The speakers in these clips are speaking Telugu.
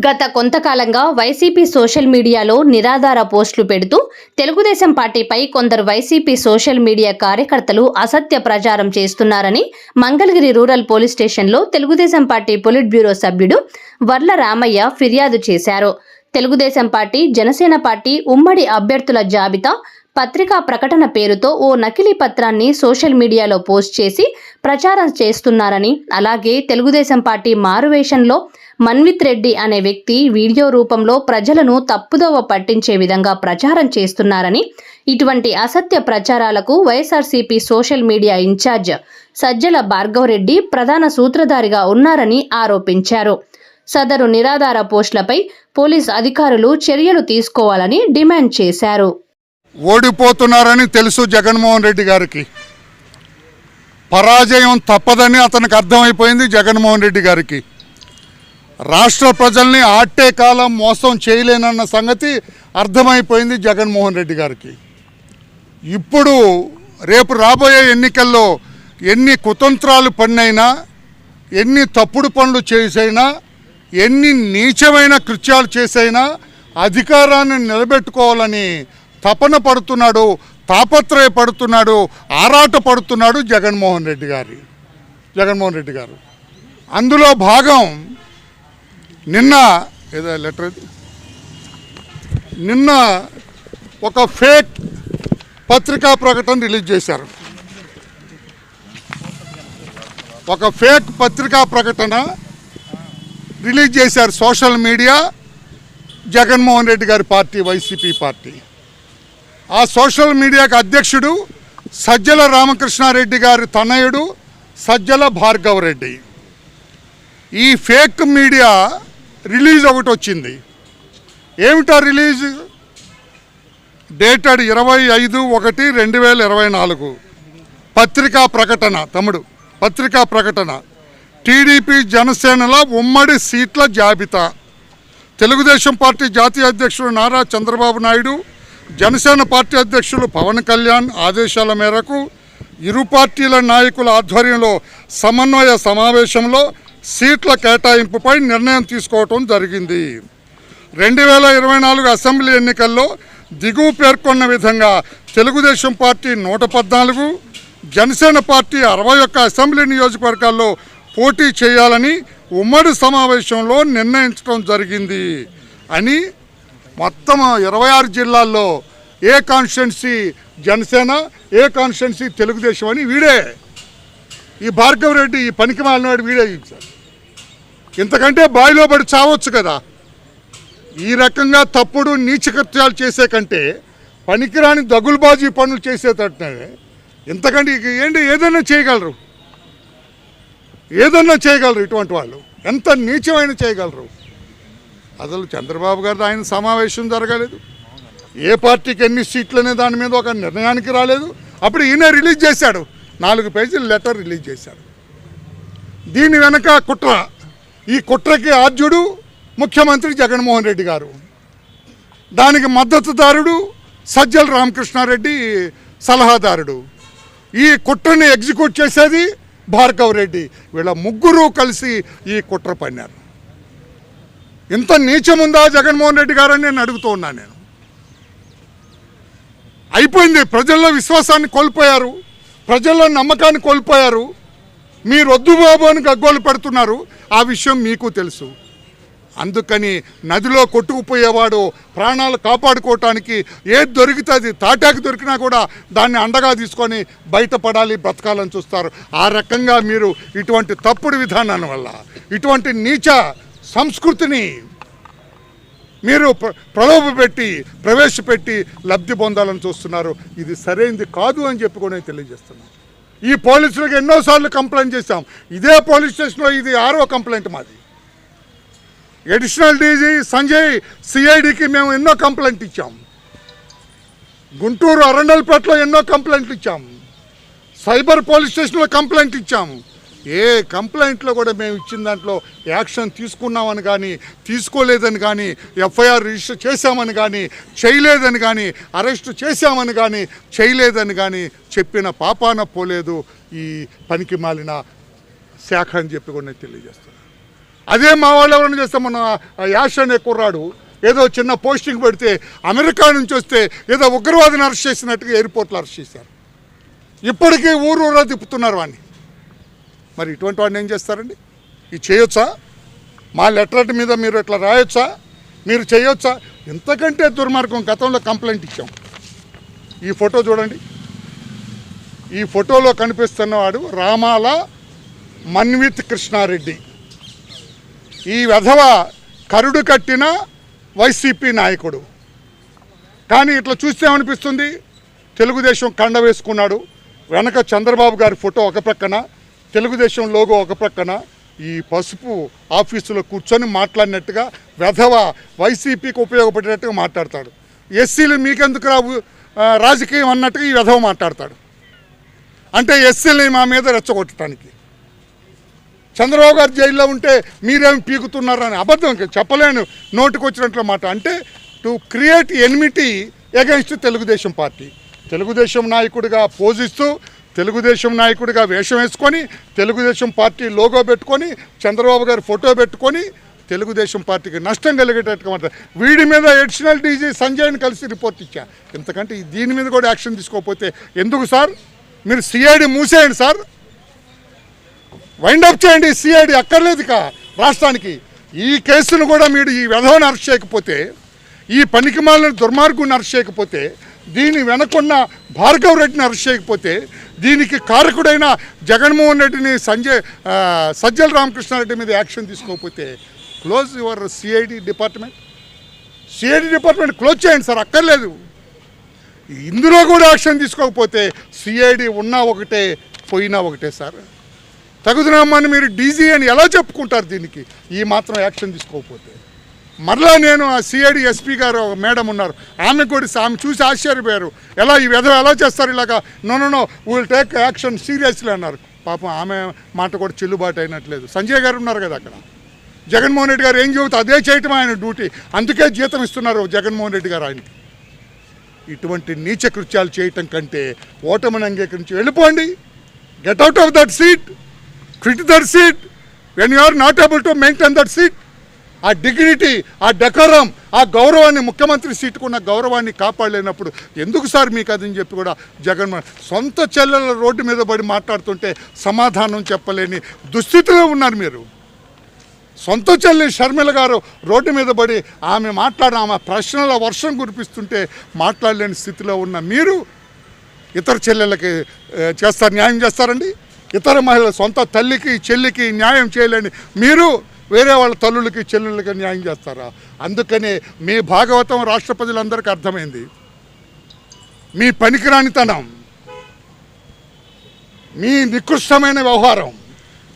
గత కొంతకాలంగా వైసీపీ సోషల్ మీడియాలో నిరాధార పోస్టులు పెడుతూ తెలుగుదేశం పార్టీపై కొందరు వైసీపీ సోషల్ మీడియా కార్యకర్తలు అసత్య ప్రచారం చేస్తున్నారని మంగళగిరి రూరల్ పోలీస్ స్టేషన్లో తెలుగుదేశం పార్టీ పొలిట్ బ్యూరో సభ్యుడు వర్ల రామయ్య ఫిర్యాదు చేశారు. తెలుగుదేశం పార్టీ జనసేన పార్టీ ఉమ్మడి అభ్యర్థుల జాబితా పత్రికా ప్రకటన పేరుతో ఓ నకిలీ పత్రాన్ని సోషల్ మీడియాలో పోస్ట్ చేసి ప్రచారం చేస్తున్నారని అలాగే తెలుగుదేశం పార్టీ మారువేషంలో మన్విత్ రెడ్డి అనే వ్యక్తి వీడియో రూపంలో ప్రజలను తప్పుదోవ పట్టించే విధంగా ప్రచారం చేస్తున్నారని ఇటువంటి అసత్య ప్రచారాలకు YSRCP social media in charge Sajjala Bhargava Reddy ప్రధాన సూత్రధారిగా ఉన్నారని ఆరోపించారు. సదరు నిరాధార పోస్టులపై పోలీస్ అధికారులు చర్యలు తీసుకోవాలని డిమాండ్ చేశారు. ఓడిపోతున్నారని తెలుసు జగన్మోహన్ రెడ్డి గారికి. పరాజయం తప్పదని అతనికి అర్థమైపోయింది జగన్మోహన్ రెడ్డి గారికి. రాష్ట్ర ప్రజల్ని ఆట్టే కాలం మోసం చేయలేనన్న సంగతి అర్థమైపోయింది జగన్మోహన్ రెడ్డి గారికి. ఇప్పుడు రేపు రాబోయే ఎన్నికల్లో ఎన్ని కుతంత్రాలు పన్నైనా ఎన్ని తప్పుడు పనులు చేసైనా ఎన్ని నీచమైన కృత్యాలు చేసైనా అధికారాన్ని నిలబెట్టుకోవాలని తపన పడుతున్నాడు తాపత్రయపడుతున్నాడు ఆరాట పడుతున్నాడు జగన్మోహన్ రెడ్డి గారి జగన్మోహన్ రెడ్డి గారు. అందులో భాగం నిన్న ఏదో లెటర్ నిన్న ఒక ఫేక్ పత్రికా ప్రకటన రిలీజ్ చేశారు. ఒక ఫేక్ పత్రికా ప్రకటన రిలీజ్ చేశారు సోషల్ మీడియా జగన్మోహన్ రెడ్డి గారి పార్టీ వైసీపీ పార్టీ. ఆ సోషల్ మీడియాకి అధ్యక్షుడు సజ్జల రామకృష్ణారెడ్డి గారి తనయుడు సజ్జల భార్గవరెడ్డి. ఈ ఫేక్ మీడియా రిలీజ్ ఒకటి వచ్చింది. ఏమిటా రిలీజ్? డేటెడ్ ఇరవై ఐదు ఒకటి రెండు వేల ఇరవై నాలుగు. పత్రికా ప్రకటన తమ్ముడు పత్రికా ప్రకటన. టీడీపీ జనసేనల ఉమ్మడి సీట్ల జాబితా. తెలుగుదేశం పార్టీ జాతీయ అధ్యక్షుడు నారా చంద్రబాబు నాయుడు జనసేన పార్టీ అధ్యక్షులు పవన్ కళ్యాణ్ ఆదేశాల మేరకు ఇరు పార్టీల నాయకుల ఆధ్వర్యంలో సమన్వయ సమావేశంలో సీట్ల కేటాయింపుపై నిర్ణయం తీసుకోవటం జరిగింది. రెండు వేల ఇరవై నాలుగు అసెంబ్లీ ఎన్నికల్లో దిగువ పేర్కొన్న విధంగా తెలుగుదేశం పార్టీ నూట పద్నాలుగు జనసేన పార్టీ అరవై ఒక్క అసెంబ్లీ నియోజకవర్గాల్లో పోటీ చేయాలని ఉమ్మడి సమావేశంలో నిర్ణయించడం జరిగింది అని మొత్తం ఇరవై ఆరు జిల్లాల్లో ఏ కాన్స్టిట్యున్సీ జనసేన ఏ కాన్స్టిట్యున్సీ తెలుగుదేశం అని వీడే ఈ భార్గవ్ రెడ్డి ఈ పనికి మాలినవాడు వీడే సార్. ఇంతకంటే బాయిలో పడి చావచ్చు కదా. ఈ రకంగా తప్పుడు నీచకృత్యాలు చేసే కంటే పనికిరాని దగులుబాజీ పనులు చేసేటట్టే ఇంతకంటే ఏంటి ఏదైనా చేయగలరు? ఏదన్నా చేయగలరు ఇటువంటి వాళ్ళు? ఎంత నీచమైన చేయగలరు? అసలు చంద్రబాబు గారు ఆయన సమావేశం జరగలేదు. ఏ పార్టీకి ఎన్ని సీట్లు అనే దాని మీద ఒక నిర్ణయానికి రాలేదు. అప్పుడు ఈయన రిలీజ్ చేశాడు. నాలుగు పేజీల లెటర్ రిలీజ్ చేశారు. దీని వెనక కుట్ర. ఈ కుట్రకి ఆద్యుడు ముఖ్యమంత్రి జగన్మోహన్ రెడ్డి గారు. దానికి మద్దతుదారుడు సజ్జల రామకృష్ణారెడ్డి సలహాదారుడు. ఈ కుట్రని ఎగ్జిక్యూట్ చేసేది భార్గవ్ రెడ్డి. వీళ్ళ ముగ్గురు కలిసి ఈ కుట్ర పన్నారు. ఇంత నీచముందా జగన్మోహన్ రెడ్డి గారని నేను అడుగుతూ ఉన్నాను నేను. అయిపోయింది. ప్రజల్లో విశ్వాసాన్ని కోల్పోయారు. ప్రజల్లో నమ్మకాన్ని కోల్పోయారు. మీరు వద్దు బాబు అని గగ్గోలు పెడుతున్నారు. ఆ విషయం మీకు తెలుసు. అందుకని నదిలో కొట్టుకుపోయేవాడు ప్రాణాలు కాపాడుకోవటానికి ఏది దొరికితే తాటాకు దొరికినా కూడా దాన్ని అండగా తీసుకొని బయటపడాలి బ్రతకాలని చూస్తారు. ఆ రకంగా మీరు ఇటువంటి తప్పుడు విధానాన్ని వల్ల ఇటువంటి నీచ సంస్కృతిని మీరు ప్ర- ప్రలోభపెట్టి ప్రవేశపెట్టి లబ్ధి పొందాలని చూస్తున్నారు. ఇది సరైనది కాదు అని చెప్పి కూడా నేను తెలియజేస్తున్నాను. ఈ పోలీసులకు ఎన్నోసార్లు కంప్లైంట్ చేశాం. ఇదే పోలీస్ స్టేషన్లో ఇది ఆరో కంప్లైంట్ మాది. అడిషనల్ డీజీ సంజయ్ సిఐడికి మేము ఎన్నో కంప్లైంట్ ఇచ్చాం. గుంటూరు అరండల్పేటలో ఎన్నో కంప్లైంట్లు ఇచ్చాం. సైబర్ పోలీస్ స్టేషన్లో కంప్లైంట్ ఇచ్చాము ఏ కంప్లైంట్లో కూడా మేము ఇచ్చిన దాంట్లో యాక్షన్ తీసుకున్నామని కానీ తీసుకోలేదని కానీ ఎఫ్ఐఆర్ రిజిస్టర్ చేశామని కానీ చేయలేదని కానీ అరెస్ట్ చేశామని కానీ చేయలేదని కానీ చెప్పిన పాపాన పోలేదు ఈ పనికి మాలిన శాఖ అని చెప్పి కూడా నేను తెలియజేస్తున్నాను అదే మా వాళ్ళు ఎవరైనా చేస్తే మన ఆ యాష్ అనే కుర్రాడు ఏదో చిన్న పోస్టింగ్ పెడితే అమెరికా నుంచి వస్తే ఏదో ఉగ్రవాదిని అరెస్ట్ చేసినట్టుగా ఎయిర్పోర్ట్లో అరెస్ట్ చేశారు. ఇప్పటికీ ఊరు ఊరా తిప్పుతున్నారు వాడిని మరి ఇటువంటి వాడిని ఏం చేస్తారండి? ఇది చేయొచ్చా? మా లెటర్ మీద మీరు ఇట్లా రాయొచ్చా? మీరు చేయొచ్చా? ఎంతకంటే దుర్మార్గం గతంలో కంప్లైంట్ ఇచ్చాం. ఈ ఫోటో చూడండి. ఈ ఫోటోలో కనిపిస్తున్నవాడు రామాల మన్విత్ కృష్ణారెడ్డి. ఈ వెధవ కరుడు కట్టిన వైసీపీ నాయకుడు. కానీ ఇట్లా చూస్తే అనిపిస్తుంది తెలుగుదేశం కండ వేసుకున్నాడు. వెనక చంద్రబాబు గారి ఫోటో ఒక ప్రక్కన. తెలుగుదేశం లోగో ఒక ప్రక్కన ఈ పసుపు ఆఫీసులో కూర్చొని మాట్లాడినట్టుగా వెధవ వైసీపీకి ఉపయోగపడేటట్టుగా మాట్లాడతాడు. ఎస్సీలు మీకెందుకు రావు? రాజకీయం అన్నట్టుగా ఈ వెధవ మాట్లాడతాడు. అంటే ఎస్సీని మా మీద రెచ్చగొట్టడానికి. చంద్రబాబు గారు జైల్లో ఉంటే మీరేమి పీకుతున్నారని అబద్ధం చెప్పలేను. నోటికి వచ్చినట్లు మాట. అంటే to create enmity against Telugu Desam party. Telugu Desam నాయకుడిగా పోజిస్తూ తెలుగుదేశం నాయకుడిగా వేషం వేసుకొని తెలుగుదేశం పార్టీ లోగో పెట్టుకొని చంద్రబాబు గారి ఫోటో పెట్టుకొని తెలుగుదేశం పార్టీకి నష్టం కలిగేటట్టుగా మాట వీడి మీద అడిషనల్ డీజీ సంజయ్ని కలిసి రిపోర్ట్ ఇచ్చా. ఇంతకంటే దీని మీద కూడా యాక్షన్ తీసుకోకపోతే ఎందుకు సార్? మీరు సిఐడి మూసేయండి సార్. వైండప్ చేయండి సిఐడి అక్కర్లేదు ఇక రాష్ట్రానికి. ఈ కేసును కూడా మీరు ఈ విధవని అరెస్ట్ చేయకపోతే ఈ పనికిమాలిన దుర్మార్గుని అరెస్ట్ చేయకపోతే దీని వెనకున్న భార్గవ్ రెడ్డిని అరెస్ట్ చేయకపోతే దీనికి కారకుడైన జగన్మోహన్ రెడ్డిని సంజయ్ సజ్జల రామకృష్ణారెడ్డి మీద యాక్షన్ తీసుకోకపోతే close your CID department? CID department close చేయండి సార్ అక్కర్లేదు. ఇందులో కూడా యాక్షన్ తీసుకోకపోతే సిఐడి ఉన్నా ఒకటే పోయినా ఒకటే సార్. తగుదనమ్మని మీరు డీజీ అని ఎలా చెప్పుకుంటారు దీనికి? ఈ మాత్రం యాక్షన్ తీసుకోకపోతే. మరలా నేను ఆ సిఐడి ఎస్పీ గారు ఒక మేడం ఉన్నారు. ఆమె కూడా ఆమె చూసి ఆశ్చర్యపోయారు. ఎలా ఈ విధం ఎలా చేస్తారు ఇలాగా? No no no will take action seriously అన్నారు. పాపం ఆమె మాట కూడా చెల్లుబాటు అయినట్లేదు. సంజయ్ గారు ఉన్నారు కదా అక్కడ. జగన్మోహన్ రెడ్డి గారు ఏం చెబుతా? అదే చేయటం ఆయన డ్యూటీ. అందుకే జీతం ఇస్తున్నారు జగన్మోహన్ రెడ్డి గారు ఆయనకి. ఇటువంటి నీచ కృత్యాలు చేయటం కంటే ఓటమిని అంగీకరించి వెళ్ళిపోండి. Get out of that seat quit that seat when you are not able to maintain that seat ఆ డిగ్నిటీ ఆ డెకరం ఆ గౌరవాన్ని ముఖ్యమంత్రి సీటుకున్న గౌరవాన్ని కాపాడలేనప్పుడు ఎందుకు సార్ మీకు అదని చెప్పి కూడా జగన్మోహన్ సొంత చెల్లెల రోడ్డు మీద పడి మాట్లాడుతుంటే సమాధానం చెప్పలేని దుస్థితిలో ఉన్నారు మీరు. సొంత చెల్లి షర్మిల గారు రోడ్డు మీద పడి ఆమె మాట్లాడిన ఆమె ప్రశ్నల వర్షం కురిపిస్తుంటే మాట్లాడలేని స్థితిలో ఉన్న మీరు ఇతర చెల్లెళ్ళకి చేస్తారు న్యాయం చేస్తారండి? ఇతర మహిళల సొంత తల్లికి చెల్లికి న్యాయం చేయలేని మీరు వేరే వాళ్ళ తల్లులకి చెల్లెళ్ళకి న్యాయం చేస్తారా? అందుకనే మీ భాగవతం రాష్ట్ర ప్రజలందరికీ అర్థమైంది. మీ పనికిరానితనం మీ నికృష్టమైన వ్యవహారం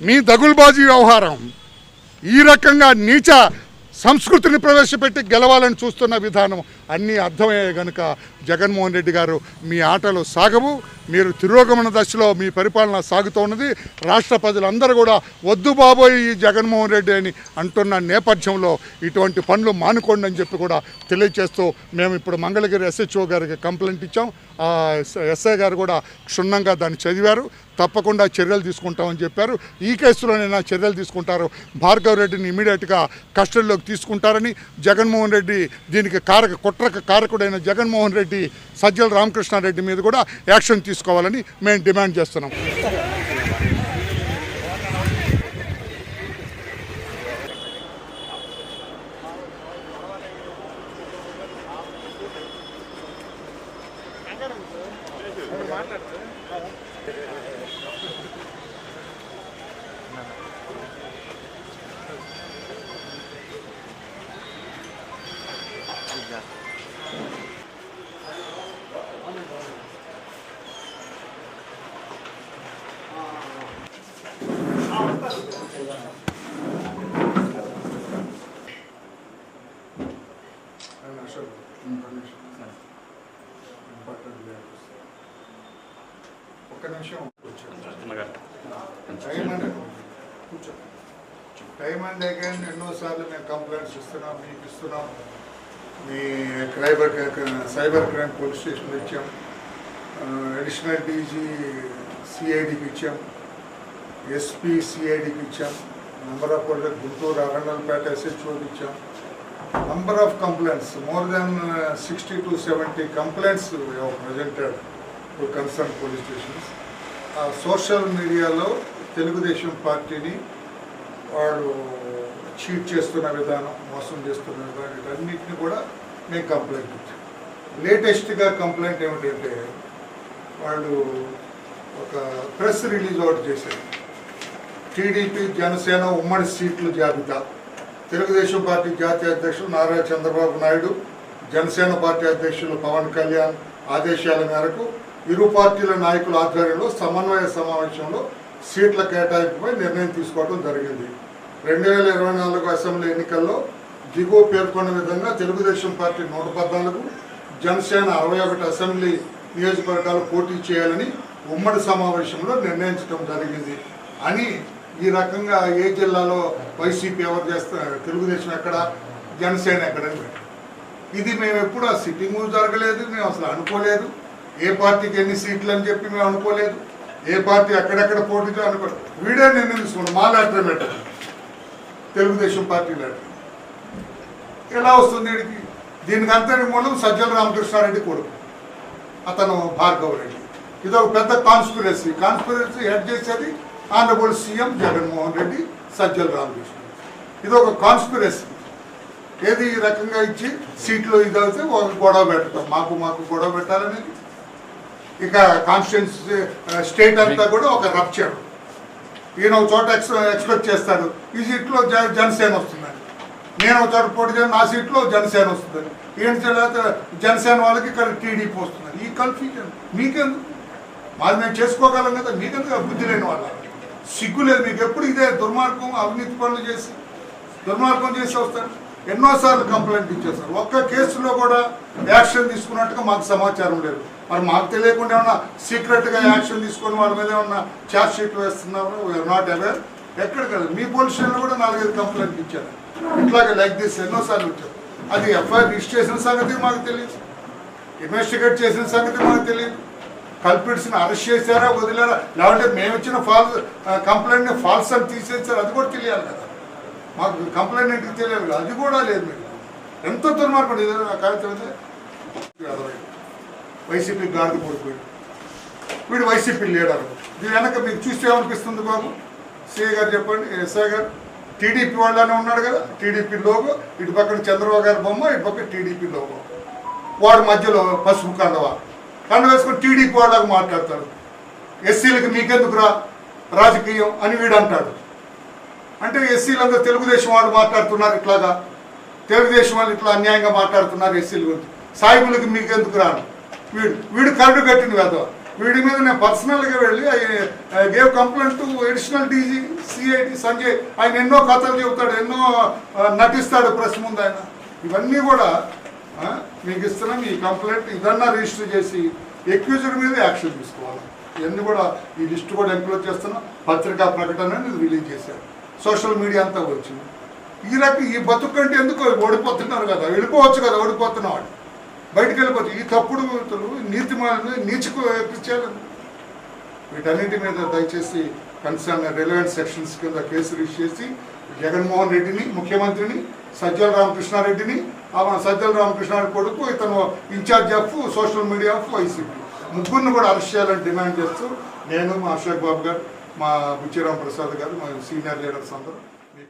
మీ దగుల్బాజీ వ్యవహారం ఈ రకంగా నీచ సంస్కృతిని ప్రవేశపెట్టి గెలవాలని చూస్తున్న విధానం అన్నీ అర్థమయ్యాయి కనుక జగన్మోహన్ రెడ్డి గారు మీ ఆటలు సాగవు మీరు తిరోగమన దశలో మీ పరిపాలన సాగుతూ ఉన్నది. రాష్ట్ర ప్రజలందరూ కూడా వద్దు బాబోయ్ ఈ జగన్మోహన్ రెడ్డి అని అంటున్న నేపథ్యంలో ఇటువంటి పనులు మానుకోండి అని చెప్పి కూడా తెలియజేస్తూ మేము ఇప్పుడు మంగళగిరి ఎస్హెచ్ఓ గారికి కంప్లైంట్ ఇచ్చాం. ఎస్ఐ గారు కూడా క్షుణ్ణంగా దాన్ని చదివారు. తప్పకుండా చర్యలు తీసుకుంటామని చెప్పారు. ఈ కేసులోనైనా చర్యలు తీసుకుంటారు. భార్గవ్ రెడ్డిని ఇమీడియట్గా కస్టడీలోకి తీసుకుంటారని జగన్మోహన్ రెడ్డి దీనికి కారక కుట్రక కారకుడైన జగన్మోహన్ రెడ్డి సజ్జల రామకృష్ణారెడ్డి మీద కూడా యాక్షన్ తీసుకోవాలని మేము డిమాండ్ చేస్తున్నాం. ఒక్క నిమిషం టైం అండి టైం అండ్ అగైన్ ఎన్నోసార్లు మేము కంప్లైంట్స్ ఇస్తున్నాం మీకు ఇస్తున్నాం మీ క్రైబర్ సైబర్ క్రైమ్ పోలీస్ స్టేషన్లో ఇచ్చాం అడిషనల్ డీజీ సిఐడికి ఇచ్చాం ఎస్పీ సిఐడికి ఇచ్చాం నెంబర్ ఆఫ్ వాళ్ళు గుంటూరు అరండల్పేట ఎస్హెచ్ఓ ఇచ్చాం number of complaints more than sixty to seventy complaints presented concern police stations. Social మీడియాలో తెలుగుదేశం పార్టీని వాళ్ళు చీట్ చేస్తున్న విధానం మోసం చేస్తున్న విధానం వీటన్నిటిని కూడా మేము కంప్లైంట్ ఇచ్చాం లేటెస్ట్గా కంప్లైంట్ ఏమిటంటే వాళ్ళు ఒక ప్రెస్ రిలీజ్ అవుట్ చేశారు. టీడీపీ జనసేన ఉమ్మడి సీట్ల జాబితా. తెలుగుదేశం పార్టీ జాతీయ అధ్యక్షులు నారా చంద్రబాబు నాయుడు జనసేన పార్టీ అధ్యక్షులు పవన్ కళ్యాణ్ ఆదేశాల మేరకు ఇరు పార్టీల నాయకుల ఆధ్వర్యంలో సమన్వయ సమావేశంలో సీట్ల కేటాయింపుపై నిర్ణయం తీసుకోవడం జరిగింది. రెండు వేల ఇరవై నాలుగు అసెంబ్లీ ఎన్నికల్లో దిగువ పేర్కొన్న విధంగా తెలుగుదేశం పార్టీ నూట పద్నాలుగు జనసేన అరవై ఒకటి అసెంబ్లీ నియోజకవర్గాలు పోటీ చేయాలని ఉమ్మడి సమావేశంలో నిర్ణయించడం జరిగింది. అని ఈ రకంగా ఏ జిల్లాలో వైసీపీ ఎవరు చేస్తారు తెలుగుదేశం ఎక్కడ జనసేన ఎక్కడ ఇది మేము ఎప్పుడు ఆ సిట్టింగ్ జరగలేదు మేము అసలు అనుకోలేదు. ఏ పార్టీకి ఎన్ని సీట్లు అని చెప్పి మేము అనుకోలేదు. ఏ పార్టీ అక్కడెక్కడ పోటీతో అనుకోలేదు. వీడే నిర్ణయం తీసుకున్నాం మా లెటర్ తెలుగుదేశం పార్టీ లెటర్ ఎలా వస్తుంది వీడికి? దీనికి అంతటి మూలం సజ్జల రామకృష్ణారెడ్డి కొడుకు అతను భార్గవ్ రెడ్డి. ఇది ఒక పెద్ద కాన్స్పిరసీ కాన్స్పిరసీ హెడ్ చేసేది ఆనరబుల్ సీఎం జగన్మోహన్ రెడ్డి సజ్జల రామకృష్ణ ఇది ఒక కాన్స్పిరసీ ఏది ఈ రకంగా ఇచ్చి సీట్లో ఇది అవుతే ఒక గొడవ పెట్టడం. మాకు మాకు గొడవ పెట్టాలనేది ఇక కాన్స్టిట్యున్సీ స్టేట్ uh, అంతా కూడా ఒక రప్చర్ ఈయన ఒక చోట ఎక్స్ ఎక్స్పెక్ట్ చేస్తాడు. ఈ సీట్లో జ జనసేన వస్తుందని నేను ఒక చోట పోటీ చేయను నా సీట్లో జనసేన వస్తుందని ఈయన తర్వాత జనసేన వాళ్ళకి ఇక్కడ టీడీపీ వస్తుంది ఈ కన్ఫ్యూజన్ మీకెందుకు? మాది మేము చేసుకోగలం కదా మీకెందుకు బుద్ధి లేని వాళ్ళ? సిగ్గు లేదు మీకు. ఎప్పుడు ఇదే దుర్మార్గం అవినీతి పనులు చేసి దుర్మార్గం చేసి వస్తారు. ఎన్నోసార్లు కంప్లైంట్ ఇచ్చేస్తారు. ఒక్క కేసులో కూడా యాక్షన్ తీసుకున్నట్టుగా మాకు సమాచారం లేదు. మరి మాకు తెలియకుండా ఏమన్నా సీక్రెట్గా యాక్షన్ తీసుకొని వాళ్ళ మీద ఏమన్నా ఛార్జ్ షీట్ వేస్తున్నారు వీఆర్ నాట్ అవేర్ ఎక్కడ కదా మీ పోలీస్ స్టేషన్లో కూడా నాలుగైదు కంప్లైంట్ ఇచ్చారు. ఇట్లాగే లైక్ దిస్ ఎన్నోసార్లు వచ్చారు. అది ఎఫ్ఐఆర్ రిజిస్టర్ చేసిన సంగతి మాకు తెలియదు. ఇన్వెస్టిగేట్ చేసిన సంగతి మాకు తెలియదు. కల్పిట్స్ని అరెస్ట్ చేశారా వదిలేరా? లేదంటే మేము ఇచ్చిన ఫాల్స్ కంప్లైంట్ని ఫాల్స్ అని తీసేసారు అది కూడా తెలియాలి కదా. మాకు కంప్లైంట్ ఏంటికి తెలియాలి కదా. అది కూడా లేదు మీకు. ఎంత దుర్మార్గం ఇది? కార్యక్రమం వైసీపీ గాడిద పడిపోయాడు వీడు వైసీపీ లీడర్. దీని వెనక మీకు చూస్తే ఏమనిపిస్తుంది బాబు? సిఏ గారు చెప్పండి ఎస్ఐ గారు. టీడీపీ వాళ్ళనే ఉన్నాడు కదా టీడీపీ లోగో. ఇటు పక్కన చంద్రబాబు గారి బొమ్మ ఇటు పక్కన టీడీపీ లోగో. వాడు మధ్యలో పసుపు కండవ. కండ వేసుకుని టీడీపీ వాళ్ళకు మాట్లాడతాడు. ఎస్సీలకు మీకెందుకు రా రాజకీయం అని వీడు అంటాడు. అంటే ఎస్సీలందరూ తెలుగుదేశం వాళ్ళు మాట్లాడుతున్నారు ఇట్లాగా. తెలుగుదేశం వాళ్ళు ఇట్లా అన్యాయంగా మాట్లాడుతున్నారు ఎస్సీల గురించి. సాయిబులకి మీకెందుకు రాను? వీడు వీడు కరడు కట్టింది కదా. వీడి మీద నేను పర్సనల్గా వెళ్ళి gave complaint to additional DG CID Sanjay. ఆయన ఎన్నో కథలు చెబుతాడు ఎన్నో నటిస్తాడు ప్రెస్ ముందు ఆయన. ఇవన్నీ కూడా మీకు ఇస్తున్నాం ఈ కంప్లైంట్ ఇదన్నా రిజిస్టర్ చేసి ఎక్యూజ్డ్ మీద యాక్షన్ తీసుకోవాలి. ఇవన్నీ కూడా ఈ లిస్ట్ కూడా ఎంక్లోజ్ చేస్తున్నాం. పత్రికా ప్రకటన రిలీజ్ చేశారు. సోషల్ మీడియా అంతా వచ్చింది. ఈ రకం ఈ బతుకంటే ఎందుకు ఓడిపోతున్నారు కదా. వెళ్ళిపోవచ్చు కదా ఓడిపోతున్న వాడు బయటికి వెళ్ళిపోతుంది ఈ తప్పుడు వ్యక్తులు నీతి నీచుకు ఎక్కించారు వీటన్నిటి మీద దయచేసి కన్సర్న్ రిలవెంట్ సెక్షన్స్ కింద కేసు రిజిస్టర్ చేసి జగన్మోహన్ రెడ్డిని ముఖ్యమంత్రిని సజ్జల రామకృష్ణారెడ్డిని సజ్జల రామకృష్ణారెడ్డి కొడుకు ఇతను in charge of social media of YCP ముగ్గురిని కూడా అరెస్ట్ చేయాలని డిమాండ్ చేస్తూ నేను మా అశోక్ బాబు గారు మా బుచ్చిరామ్ ప్రసాద్ గారు మా సీనియర్ లీడర్స్ అందరూ మీ